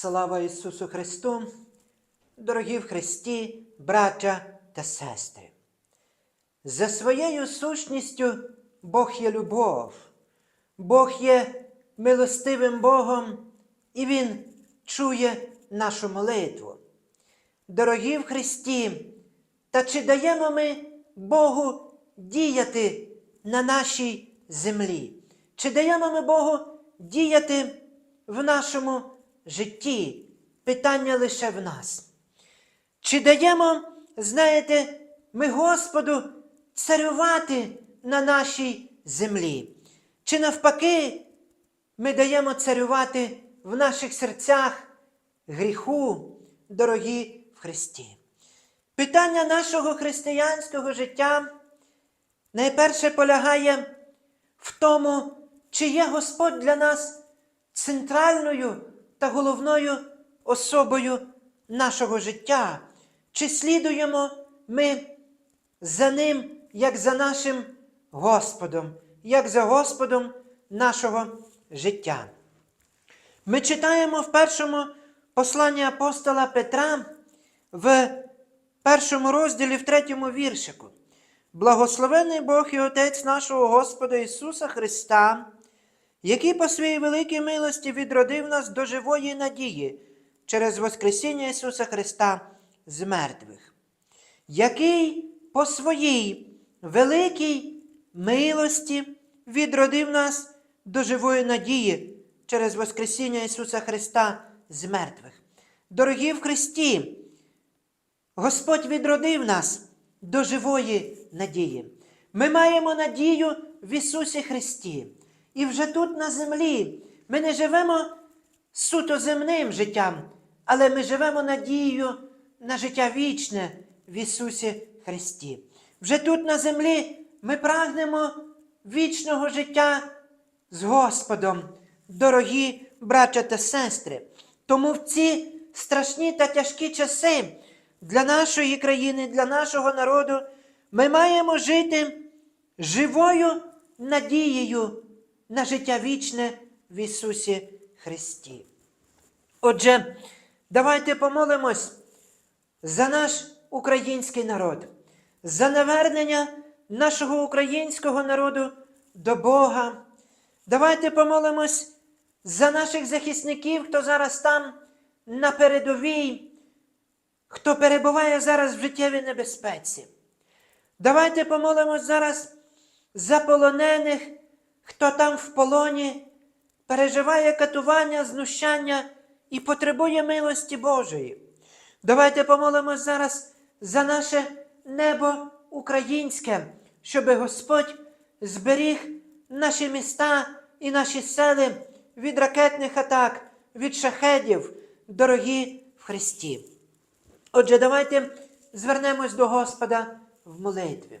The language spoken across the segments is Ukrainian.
Слава Ісусу Христу! Дорогі в Христі, браття та сестри! За своєю сущністю Бог є любов, Бог є милостивим Богом, і Він чує нашу молитву. Дорогі в Христі, та чи даємо ми Богу діяти на нашій землі? Чи даємо ми Богу діяти в нашому житті? Питання лише в нас. Чи даємо, знаєте, ми Господу царювати на нашій землі? Чи навпаки, ми даємо царювати в наших серцях гріху, дорогі в Христі? Питання нашого християнського життя найперше полягає в тому, чи є Господь для нас центральною та головною особою нашого життя, чи слідуємо ми за Ним, як за нашим Господом, як за Господом нашого життя. Ми читаємо в першому посланні апостола Петра в першому розділі, в третьому віршику. Благословений Бог і Отець нашого Господа Ісуса Христа, який по своїй великій милості відродив нас до живої надії через Воскресіння Ісуса Христа з мертвих, який по своїй великій милості відродив нас до живої надії через Воскресіння Ісуса Христа з мертвих. Дорогі в Христі, Господь відродив нас до живої надії. Ми маємо надію в Ісусі Христі. І вже тут на землі ми не живемо суто земним життям, але ми живемо надією на життя вічне в Ісусі Христі. Вже тут на землі ми прагнемо вічного життя з Господом, дорогі браття та сестри. Тому в ці страшні та тяжкі часи для нашої країни, для нашого народу ми маємо жити живою надією на життя вічне в Ісусі Христі. Отже, давайте помолимось за наш український народ, за навернення нашого українського народу до Бога. Давайте помолимось за наших захисників, хто зараз там на передовій, хто перебуває зараз в життєвій небезпеці. Давайте помолимось зараз за полонених, хто там в полоні переживає катування, знущання і потребує милості Божої. Давайте помолимось зараз за наше небо українське, щоб Господь зберіг наші міста і наші сели від ракетних атак, від шахедів, дорогі в Христі. Отже, давайте звернемось до Господа в молитві.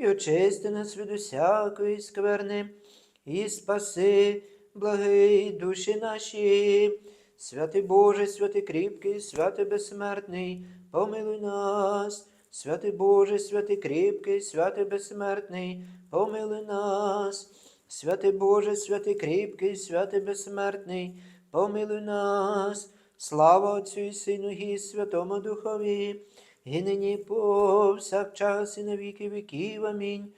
і очисти нас від усякої скверни, і спаси, благий душі наші. Святий Боже, святий кріпкий, святий безсмертний, помилуй нас, святий Боже, святий кріпкий, святий безсмертний, помилуй нас, святий Боже, святий кріпкий, святий безсмертний, помилуй нас, слава Отцю і Сину і Святому Духові, і нині повсякчас, і на віки віків. Амінь.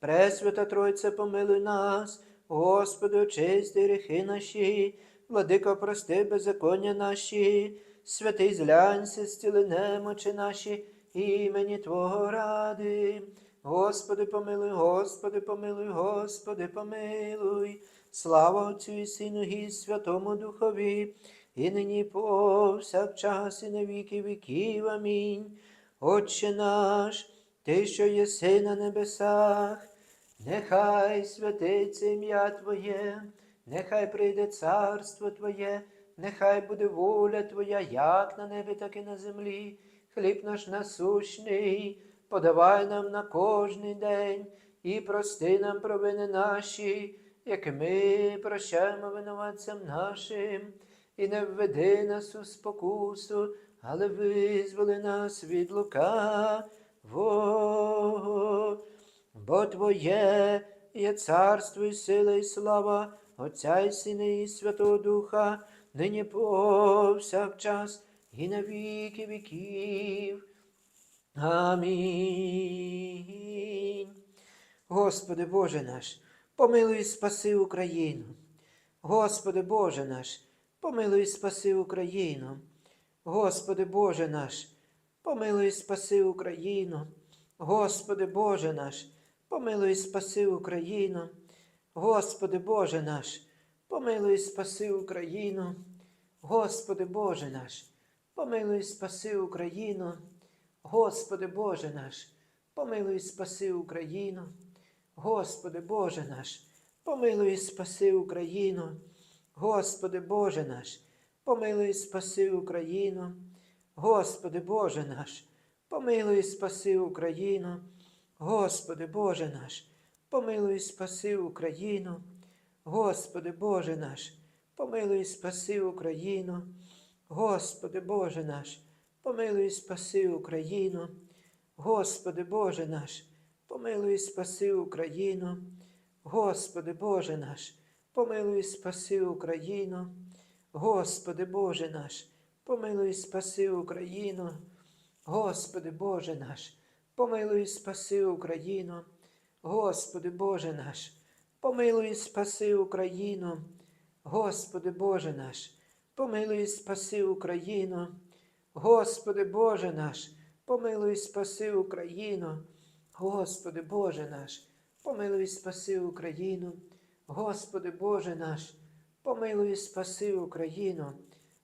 Пресвята Тройця, помилуй нас, Господи, очисти гріхи наші, владико, прости беззаконня наші, святий зглянься, зціли немочі наші, імені Твого ради. Господи, помилуй, Господи, помилуй, Господи, помилуй. Слава Отцю і Сину і Святому Духові, і нині повсякчас, і на віки віків. Амінь. Отче наш, Ти, що єси на небесах, нехай святиться ім'я Твоє, нехай прийде царство Твоє, нехай буде воля Твоя, як на небі, так і на землі. Хліб наш насущний, подавай нам на кожний день і прости нам провини наші, як ми прощаємо винуватцям нашим, і не введи нас у спокусу, але визволи нас від лукавого. Бо Твоє є царство і сила, і слава Отця і Сина, і Святого Духа, нині повсякчас і на віки віків. Амінь. Господи Боже наш, помилуй і спаси Україну. Господи Боже наш, помилуй спаси Україну. Господи Боже наш, помилуй спаси Україну. Господи Боже наш, помилуй спаси Україну. Господи Боже наш, помилуй спаси Україну. Господи Боже наш, помилуй спаси Україну. Господи Боже наш, помилуй спаси Україну. Господи Боже наш, помилуй спаси Україну. Господи Боже наш, помилуй спаси Україну. Господи Боже наш, помилуй спаси Україну. Господи Боже наш, помилуй спаси Україну. Господи Боже наш, помилуй спаси Україну. Господи Боже наш, помилуй спаси Україну. Господи Боже наш, помилуй спаси Україну. Господи Боже наш, помилуй спаси Україну. Господи Боже наш, помилуй спаси Україну. Господи Боже наш, помилуй спаси Україну. Господи Боже наш, помилуй спаси Україну. Господи Боже наш, помилуй спаси Україну. Господи Боже наш, помилуй спаси Україну. Господи Боже наш, помилуй спаси Україну. Господи Боже наш, помилуй і спаси Україну.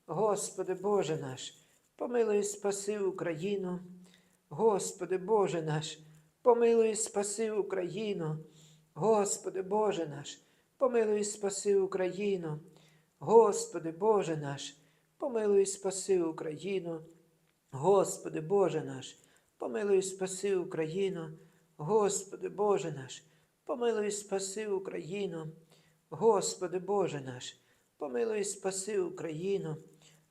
Господи Боже наш, помилуй і спаси Україну. Господи Боже наш, помилуй і спаси Україну. Господи Боже наш, помилуй і спаси Україну. Господи Боже наш, помилуй і спаси Україну. Господи Боже наш, помилуй і спаси Україну. Господи Боже наш, помилуй спаси Україну. Господи Боже наш, помилуй спаси Україну.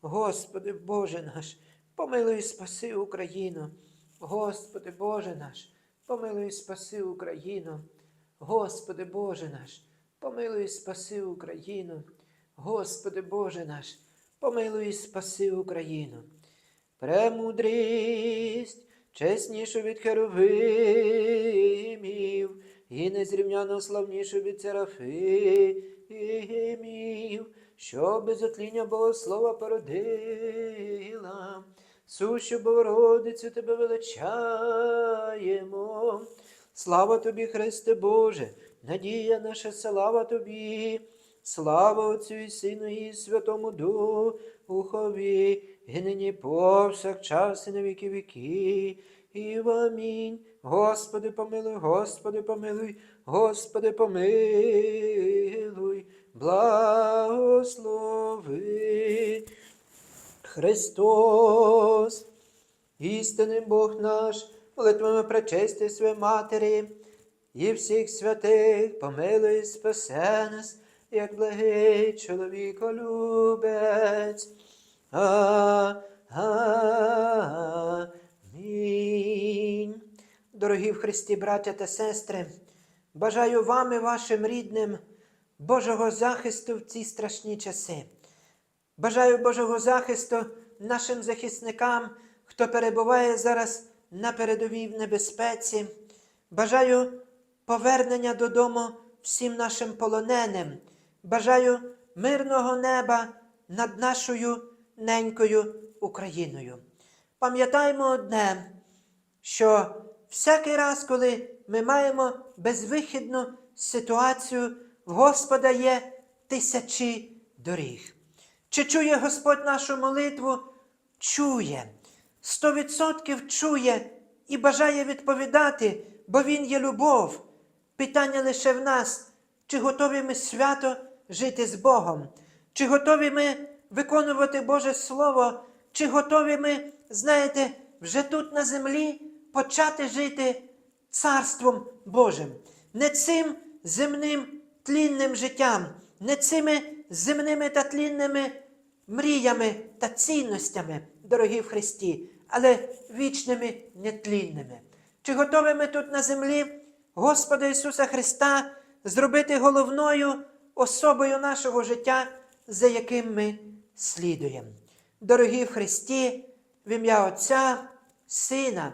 Господи Боже наш, помилуй спаси Україну. Господи Боже наш, помилуй спаси Україну. Господи Боже наш, помилуй спаси Україну. Господи Боже наш, помилуй спаси Україну. Премудрість, чеснішу від херовимів, і незрівняно славнішу від серафимів, що без отління Богослова породила, сущу Богородицю тебе величаємо. Слава тобі, Христе Боже, надія наша, слава тобі, слава Отцю і Сину і Святому Духові, і нині повсякчас і на віки віки. І в амінь. Господи, помилуй, Господи, помилуй, Господи, помилуй, благослови. Христос, істинний Бог наш, молитвами пречисти своєї Матері і всіх святих, помилуй, спасе нас, як благий чоловіколюбець. А- Амінь. Дорогі в Христі, браття та сестри, бажаю вам і вашим рідним Божого захисту в ці страшні часи. Бажаю Божого захисту нашим захисникам, хто перебуває зараз на передовій в небезпеці. Бажаю повернення додому всім нашим полоненим. Бажаю мирного неба над нашою ненькою Україною. Пам'ятаємо одне, що всякий раз, коли ми маємо безвихідну ситуацію, в Господа є тисячі доріг. Чи чує Господь нашу молитву? Чує. Сто відсотків чує і бажає відповідати, бо Він є любов. Питання лише в нас, чи готові ми свято жити з Богом? Чи готові ми виконувати Боже Слово? Чи готові ми, знаєте, вже тут на землі почати жити Царством Божим? Не цим земним тлінним життям, не цими земними та тлінними мріями та цінностями, дорогі в Христі, але вічними нетлінними. Чи готові ми тут на землі Господа Ісуса Христа зробити головною особою нашого життя, за яким ми слідуємо? Дорогі в Христі, в ім'я Отця, Сина